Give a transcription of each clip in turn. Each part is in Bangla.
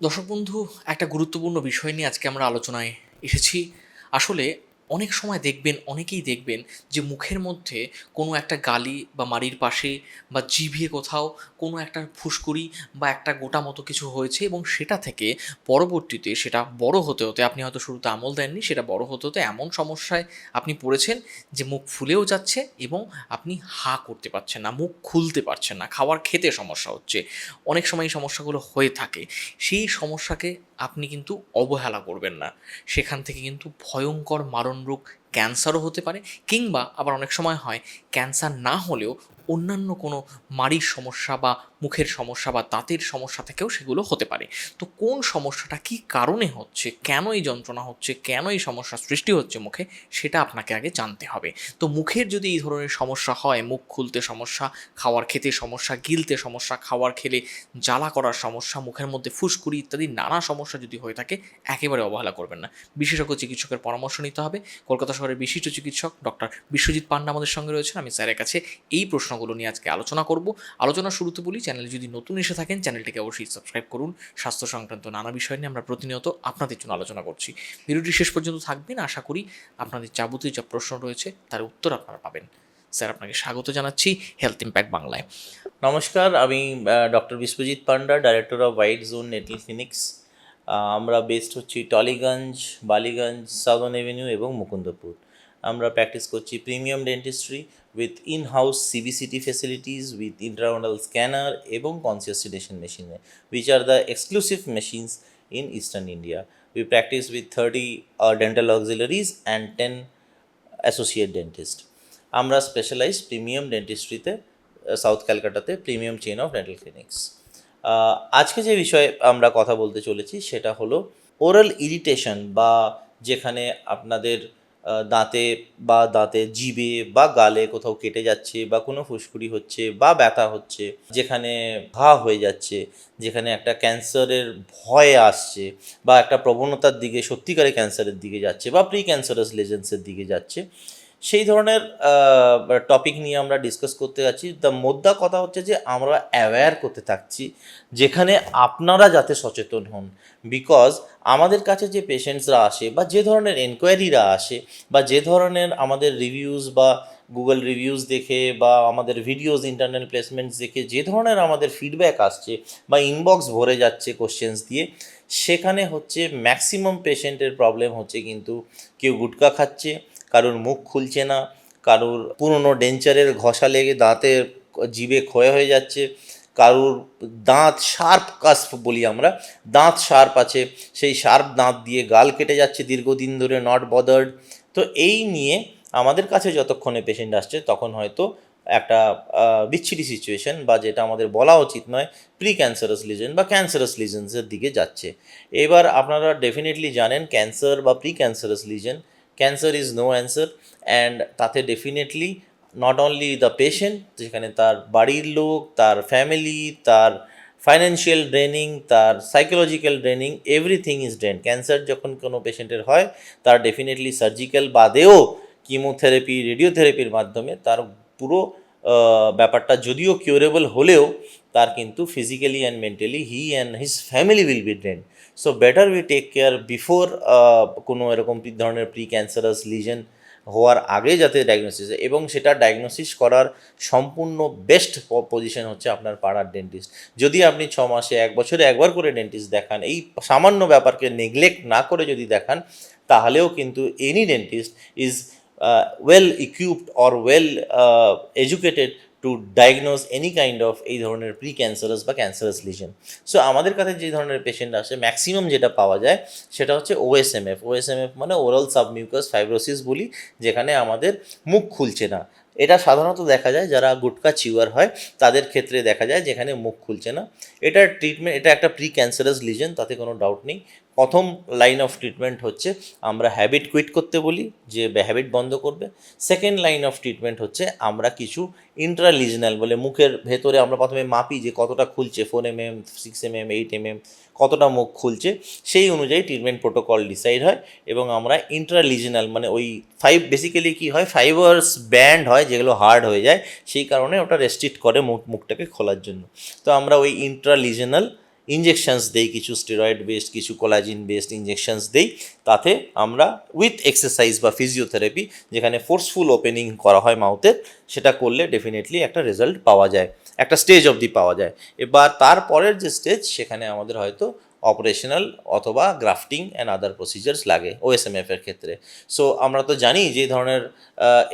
দর্শক বন্ধু একটা গুরুত্বপূর্ণ বিষয় নিয়ে আজকে আমরা আলোচনায় এসেছি। আসলে অনেক সময় দেখবেন, অনেকেই দেখবেন যে মুখের মধ্যে কোনো একটা গালি বা মাড়ির পাশে বা জিভে কোথাও কোনো একটা ফুসকুড়ি বা একটা গোটা মতো কিছু হয়েছে এবং সেটা থেকে পরবর্তীতে সেটা বড় হতে হতে, আপনি হয়তো শুরুতে আমল দেননি, সেটা বড় হতে হতে এমন সমস্যায় আপনি পড়েছেন যে মুখ ফুলেও যাচ্ছে এবং আপনি হা করতে পারছেন না, মুখ খুলতে পারছেন না, খাওয়ার খেতে সমস্যা হচ্ছে, অনেক সময় এই সমস্যাগুলো হয়ে থাকে। সেই সমস্যাকে আপনি কিন্তু অবহেলা করবেন না। সেখান থেকে কিন্তু ভয়ঙ্কর মারণ রোগ ক্যান্সারও হতে পারে কিংবা আবার অনেক সময় হয় ক্যান্সার না হলেও অন্যান্য কোনো মাড়ির সমস্যা বা মুখের সমস্যা বা দাঁতের সমস্যা থেকেও সেগুলো হতে পারে। তো কোন সমস্যাটা কি কারণে হচ্ছে কেন এই যন্ত্রণা হচ্ছে কেন এই সমস্যা সৃষ্টি হচ্ছে মুখে, সেটা আপনাকে আগে জানতে হবে। তো মুখের যদি এই ধরনের সমস্যা হয়, মুখ খুলতে সমস্যা, খাওয়ার খেতে সমস্যা, গিলতে সমস্যা, খাওয়ার খেলে জ্বালা করার সমস্যা, মুখের মধ্যে ফুসকুড়ি ইত্যাদি নানা সমস্যা যদি হয়ে থাকে, একেবারে অবহেলা করবেন না। বিশেষজ্ঞ চিকিৎসকের পরামর্শ নিতে হবে। কলকাতা শহরের বিশিষ্ট চিকিৎসক ডক্টর বিশ্বজিৎ পান্ডা আমাদের সঙ্গে রয়েছেন। আমি স্যারের কাছে এই প্রশ্নগুলো নিয়ে আজকে আলোচনা করব। আলোচনা শুরুতে বলি চ্যানেলে যদি নতুন এসে থাকেন, চ্যানেলটিকে অবশ্যই সাবস্ক্রাইব করুন। স্বাস্থ্য সংক্রান্ত নানা বিষয় নিয়ে আমরা প্রতিনিয়ত আপনাদের জন্য আলোচনা করছি। ভিডিওটি শেষ পর্যন্ত থাকবেন। আশা করি আপনাদের যাবতীয় যা প্রশ্ন রয়েছে, তার উত্তর আপনারা পাবেন। স্যার, আপনাকে স্বাগত জানাচ্ছি হেলথ ইম্প্যাক্ট বাংলায়। নমস্কার, আমি doctor Biswajit Panda director of white zone dental clinics আমরা বেস্ট হচ্ছি টলিগঞ্জ বালিগঞ্জ সাউদার্ন এভিনিউ এবং মুকুন্দপুর আমরা প্র্যাকটিস করছি premium dentistry with in house CBCT facilities with internal scanner এবং কনসিয়াস সিডেশন মেশিনে which are the exclusive machines in eastern India we practice with thirty dental auxiliaries and ten associate dentist আমরা স্পেশালাইজ প্রিমিয়াম ডেন্টিস্ট্রিতে south ক্যালকাটাতে premium chain of dental clinics আজকে যে বিষয়ে আমরা কথা বলতে চলেছি সেটা হলো ওরাল ইরিটেশন বা যেখানে আপনাদের দাঁতে বা দাঁতে জিবে বা গালে কোথাও কেটে যাচ্ছে বা কোনো ফুসকুড়ি হচ্ছে বা ব্যথা হচ্ছে, যেখানে ঘা হয়ে যাচ্ছে, যেখানে একটা ক্যান্সারের ভয় আসছে বা একটা প্রবণতার দিকে সত্যিকারে ক্যান্সারের দিকে যাচ্ছে বা প্রি ক্যান্সারাস লেজেন্সের দিকে যাচ্ছে সেই ধরনের টপিক নিয়ে আমরা ডিসকাস করতে যাচ্ছি। দ্য মোদ্দা কথা হচ্ছে যে, আমরা অ্যাওয়্যার করতে থাকছি যেখানে আপনারা যাতে সচেতন হন। বিকজ আমাদের কাছে যে পেশেন্টসরা আসে বা যে ধরনের এনকোয়ারিরা আসে বা যে ধরনের আমাদের রিভিউজ বা গুগল রিভিউজ দেখে বা আমাদের ভিডিওস ইন্টারনাল প্লেসমেন্টস দেখে যে ধরনের আমাদের ফিডব্যাক আসছে বা ইনবক্স ভরে যাচ্ছে কোশ্চেন্স দিয়ে, সেখানে হচ্ছে ম্যাক্সিমাম পেশেন্টের প্রবলেম হচ্ছে কিন্তু কেউ গুটকা খাচ্ছে কারোর মুখ খুলছে না, কারোর পুরনো ডেঞ্চারের ঘষা লেগে দাঁতের জিভে ক্ষয় হয়ে যাচ্ছে, কারোর দাঁত শার্প কাস্প বলি আমরা, দাঁত শার্প আছে, সেই শার্প দাঁত দিয়ে গাল কেটে যাচ্ছে দীর্ঘদিন ধরে নট বদার্ড তো এই নিয়ে আমাদের কাছে যতক্ষণে পেশেন্ট আসছে, তখন হয়তো একটা বিচ্ছিরি সিচুয়েশন বা যেটা আমাদের বলা উচিত নয় প্রি ক্যান্সারাস লিজন বা ক্যান্সারাস লিজেন্সের দিকে যাচ্ছে। এবার আপনারা ডেফিনেটলি জানেন ক্যান্সার বা pre cancerous lesion cancer is no answer and তাতে definitely not only the patient যেখানে তার বাড়ির লোক, তার ফ্যামিলি তার ফাইন্যান্সিয়াল ড্রেনিং তার psychological draining everything is drain cancer যখন কোনো পেশেন্টের হয়, তার ডেফিনেটলি সার্জিক্যাল বাদেও কিমোথেরাপি রেডিওথেরাপির মাধ্যমে তার পুরো ব্যাপারটা যদিও কিউরেবল হলেও তার কিন্তু physically and mentally he and his family will be drain so better we take care before কোনো এরকম ধরনের প্রি ক্যান্সারাস লিজন হওয়ার আগে যাতে ডায়াগনোসিস এবং সেটা ডায়াগনোসিস করার সম্পূর্ণ বেস্ট পজিশন হচ্ছে আপনার পাড়ার ডেন্টিস্ট যদি আপনি ছ মাসে, এক বছরে একবার করে ডেন্টিস্ট দেখান, এই সামান্য ব্যাপারকে নেগলেক্ট না করে যদি দেখান, তাহলেও কিন্তু any dentist is well equipped or well educated to diagnose any kind of এই ধরনের প্রি ক্যান্সারাস বা ক্যান্সারাস লিজন সো আমাদের কাছে যে ধরনের পেশেন্ট আসে ম্যাক্সিমাম যেটা পাওয়া যায়, সেটা হচ্ছে ওএসএমএফ ওএসএমএফ মানে ওরাল সাবমিউকাস ফাইব্রোসিস বলি, যেখানে আমাদের মুখ খুলছে না। এটা সাধারণত দেখা যায়, যারা গুটকা চিওয়ার হয়, তাদের ক্ষেত্রে দেখা যায় যেখানে মুখ খুলছে না। এটার ট্রিটমেন্ট এটা একটা প্রি ক্যান্সারাস লিজন তাতে কোনো ডাউট নেই। প্রথম লাইন অফ ট্রিটমেন্ট হচ্ছে আমরা হ্যাবিট কুইট করতে বলি, যে হ্যাবিট বন্ধ করবে। সেকেন্ড লাইন অফ ট্রিটমেন্ট হচ্ছে আমরা কিছু ইন্ট্রালিজনাল বলে মুখের ভেতরে আমরা প্রথমে মাপি যে কতটা খুলছে four M M six M M eight M M কতটা মুখ খুলছে, সেই অনুযায়ী ট্রিটমেন্ট প্রোটোকল ডিসাইড হয় এবং আমরা ইন্ট্রালিজনাল মানে ওই ফাইভ বেসিক্যালি কী হয় ফাইবার্স ব্যান্ড হয় যেগুলো হার্ড হয়ে যায়, সেই কারণে ওটা রেস্ট্রিক্ট করে মুখ, মুখটাকে খোলার জন্য। তো আমরা ওই ইন্ট্রালিজনাল ইঞ্জেকশনস দেই, কিছু স্টেরয়েড বেসড কিছু কোলাজিন বেসড ইঞ্জেকশনস দেই। তাতে আমরা উইথ এক্সারসাইজ বা ফিজিওথেরাপি যেখানে ফোর্সফুল ওপেনিং করা হয় মাউথের সেটা করলে ডেফিনেটলি একটা রেজাল্ট পাওয়া যায়, একটা স্টেজ অবধি পাওয়া যায়। এবার তারপরের যে স্টেজ সেখানে আমাদের হয়তো অপারেশনাল অথবা গ্রাফটিং অ্যান্ড আদার প্রসিজার্স লাগে ওএসএমএফ এর ক্ষেত্রে। সো আমরা তো জানি যে ধরনের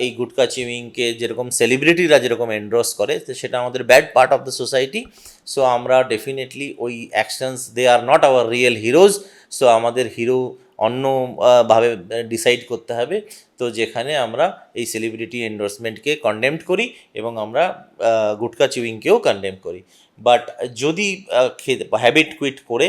এই গুটকা চিউইংকে যেরকম সেলিব্রিটিরা যেরকম এন্ড্রস করে সেটা আমাদের bad part of the society so আমরা ডেফিনেটলি ওই actions they are not our real heroes so আমাদের হিরো অন্য আহ, ভাবে ডিসাইড করতে হবে। তো যেখানে আমরা এই সেলিব্রিটি এন্ডোর্সমেন্টকে কন্ডেমড করি এবং আমরা গুটকা চিউইংকেও কন্ডেম করি। বাট যদি হ্যাবিট কুইট করে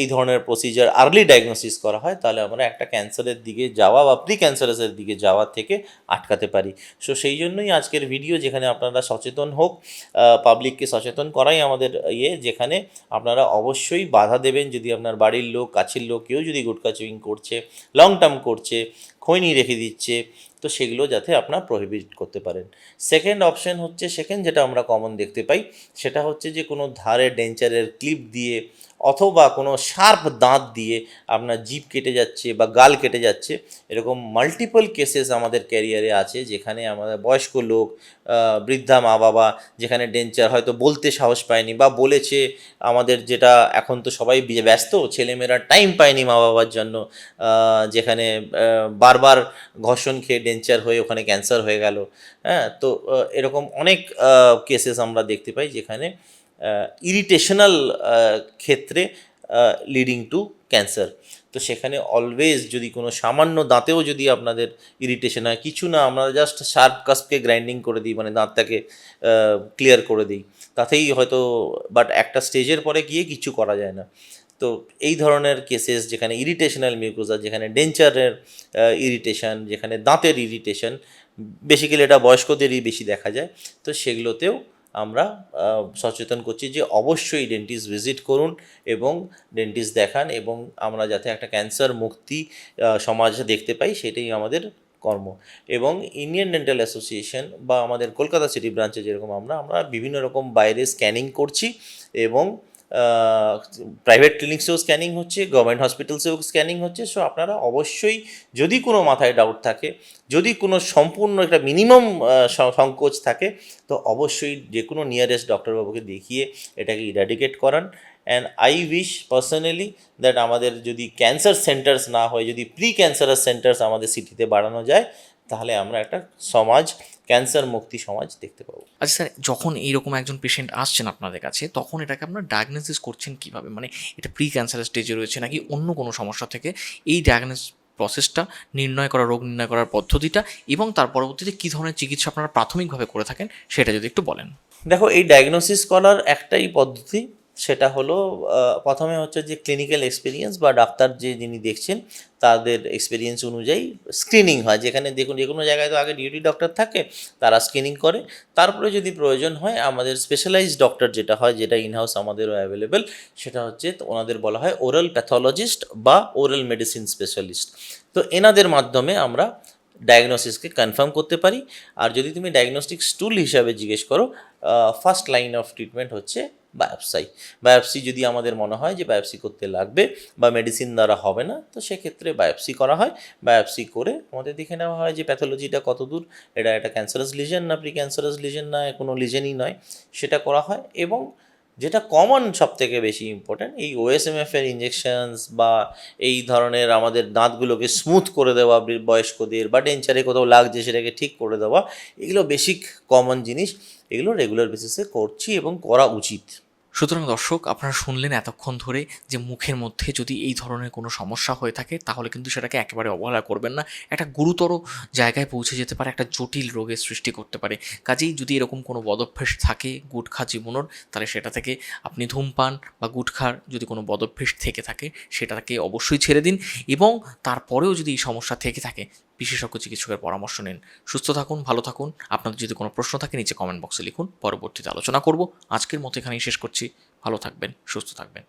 এই ধরনের প্রসিজার আর্লি ডায়াগনোসিস করা হয়, তাহলে আমরা একটা ক্যান্সারের দিকে যাওয়া বা প্রি ক্যান্সারাসের দিকে যাওয়া থেকে আটকাতে পারি। সো সেই জন্যই আজকের ভিডিও যেখানে আপনারা সচেতন হোক পাবলিককে সচেতন করাই আমাদের ইয়ে যেখানে আপনারা অবশ্যই বাধা দেবেন যদি আপনার বাড়ির লোক, কাছের লোক কেউ যদি গুটকা চুইং করছে লং টার্ম করছে, খৈনি রেখে দিচ্ছে তো সেগুলো যাতে আপনার প্রহিবিট করতে পারেন। সেকেন্ড অপশন হচ্ছে সেকেন্ড যেটা আমরা কমন দেখতে পাই, সেটা হচ্ছে যে কোনো ধারে ডেঞ্চারের ক্লিপ দিয়ে অথবা কোনো শার্প দাঁত দিয়ে আপনার জিভ কেটে যাচ্ছে বা গাল কেটে যাচ্ছে, এরকম মাল্টিপল কেসেস আমাদের ক্যারিয়ারে আছে যেখানে আমাদের বয়স্ক লোক বৃদ্ধা মা বাবা যেখানে ডেঞ্চার হয়তো বলতে সাহস পায়নি বা বলেছে আমাদের যেটা এখন তো সবাই ব্যস্ত, ছেলেমেয়েরা টাইম পায়নি মা বাবার জন্য যেখানে বারবার ঘর্ষণ খেয়ে ডেঞ্চার হয়ে ওখানে ক্যান্সার হয়ে গেল হ্যাঁ তো এরকম অনেক কেসেস আমরা দেখতে পাই যেখানে ইরিটেশনাল ক্ষেত্রে লিডিং টু ক্যান্সার তো সেখানে অলওয়েজ যদি কোনো সামান্য দাঁতেও যদি আপনাদের ইরিটেশন হয়, কিছু না, আমরা জাস্ট শার্প কাস্পকে গ্রাইন্ডিং করে দিই মানে দাঁতটাকে ক্লিয়ার করে দিই। তাতেই হয়তো বাট একটা স্টেজের পরে গিয়ে কিছু করা যায় না। তো এই ধরনের কেসেস যেখানে ইরিটেশনাল মিউকোজা যেখানে ডেঞ্চারের ইরিটেশন যেখানে দাঁতের ইরিটেশন বেসিক্যালি এটা বয়স্কদেরই বেশি দেখা যায়। তো সেগুলোতেও আমরা সচেতন করছি যে অবশ্যই ডেন্টিস্ট ভিজিট করুন এবং ডেন্টিস্ট দেখান এবং আমরা যাতে একটা ক্যান্সার মুক্তি সমাজ দেখতে পাই সেটাই আমাদের কর্ম। এবং ইন্ডিয়ান ডেন্টাল অ্যাসোসিয়েশন বা আমাদের কলকাতা সিটি ব্রাঞ্চে যেরকম আমরা আমরা বিভিন্ন রকম বাইরে স্ক্যানিং করছি এবং প্রাইভেট ক্লিনিক্সেও স্ক্যানিং হচ্ছে গভর্নমেন্ট হসপিটালসেও স্ক্যানিং হচ্ছে সো আপনারা অবশ্যই যদি কোনো মাথায় ডাউট থাকে, যদি কোনো সম্পূর্ণ একটা মিনিমাম সংকোচ থাকে, তো অবশ্যই যে কোনো নিয়ারেস্ট ডক্টরবাবুকে দেখিয়ে এটাকে ইরাডিকেট করান। And I wish personally that আমাদের যদি ক্যান্সার সেন্টার্স না হয়, যদি প্রি ক্যান্সারাস সেন্টার্স আমাদের সিটিতে বাড়ানো যায় তাহলে আমরা একটা সমাজ ক্যান্সার মুক্তি সমাজ দেখতে পাবো। আচ্ছা স্যার যখন এইরকম একজন পেশেন্ট আসছেন আপনাদের কাছে তখন এটাকে আপনারা ডায়াগনোসিস করছেন কীভাবে? মানে এটা প্রি ক্যান্সার স্টেজে রয়েছে নাকি অন্য কোনো সমস্যা থেকে? এই ডায়াগনোস প্রসেসটা নির্ণয় করা রোগ নির্ণয় করার পদ্ধতিটা এবং তার পরবর্তীতে কী ধরনের চিকিৎসা আপনারা প্রাথমিকভাবে করে থাকেন সেটা যদি একটু বলেন। দেখো এই ডায়াগনোসিস করার একটাই পদ্ধতি সেটা হলো প্রথমে হচ্ছে যে ক্লিনিক্যাল এক্সপিরিয়েন্স বা ডাক্তার যে যিনি দেখছেন, তাদের এক্সপিরিয়েন্স অনুযায়ী স্ক্রিনিং হয়। যেখানে দেখুন, যে কোনো জায়গায় তো আগে ডিউটি ডক্টর থাকে, তারা স্ক্রিনিং করে। তারপরে যদি প্রয়োজন হয়, আমাদের স্পেশালাইজড ডক্টর যেটা হয়, যেটা ইনহাউস আমাদেরও অ্যাভেলেবেল সেটা হচ্ছে ওনাদের বলা হয় ওরাল প্যাথোলজিস্ট বা ওরাল মেডিসিন স্পেশালিস্ট তো এনাদের মাধ্যমে আমরা ডায়াগনোসিসকে কনফার্ম করতে পারি। আর যদি তুমি ডায়াগনস্টিক টুল হিসাবে জিজ্ঞেস করো ফার্স্ট লাইন অফ ট্রিটমেন্ট হচ্ছে বায়োপসাই বায়োপসি যদি আমাদের মনে হয় যে বায়োপসি করতে লাগবে বা মেডিসিন দ্বারা হবে না, তো সেক্ষেত্রে বায়োপসি করা হয়। বায়োপসি করে আমাদের দেখে নেওয়া হয় যে প্যাথোলজিটা কত দূর, এটা একটা ক্যান্সারাস লিজেন না প্রি ক্যান্সারাস লিজেন না, কোনো লিজেনই নয়। সেটা করা হয় এবং যেটা কমন সব থেকে বেশি ইম্পর্ট্যান্ট এই ওএসএমএফ এর ইঞ্জেকশনস বা এই ধরনের আমাদের দাঁতগুলোকে স্মুথ করে দেওয়া, বয়স্কদের বা ডেঞ্চারে কোথাও লাগছে সেটাকে ঠিক করে দেওয়া, এগুলো বেসিক কমন জিনিস। এগুলো রেগুলার বেসিসে করছি এবং করা উচিত। সুতরাং দর্শক, আপনারা শুনলেন এতক্ষণ ধরে যে মুখের মধ্যে যদি এই ধরনের কোনো সমস্যা হয়ে থাকে, তাহলে কিন্তু সেটাকে একেবারে অবহেলা করবেন না। একটা গুরুতর জায়গায় পৌঁছে যেতে পারে, একটা জটিল রোগের সৃষ্টি করতে পারে। কাজেই যদি এরকম কোনো বদভ্যাস থাকে গুটখা জীবনের, তাহলে সেটা থেকে আপনি ধূমপান বা গুটখার যদি কোনো বদভ্যাস থেকে থাকে, সেটাকে অবশ্যই ছেড়ে দিন এবং তারপরেও যদি এই সমস্যা থেকে থাকে বিশেষজ্ঞ চিকিৎসকের পরামর্শ নিন। সুস্থ থাকুন, ভালো থাকুন। আপনাদের যদি কোনো প্রশ্ন থাকে, নিচে কমেন্ট বক্সে লিখুন। পরবর্তীতে আলোচনা করব। আজকের মতো এখানেই শেষ করছি। ভালো থাকবেন, সুস্থ থাকবেন।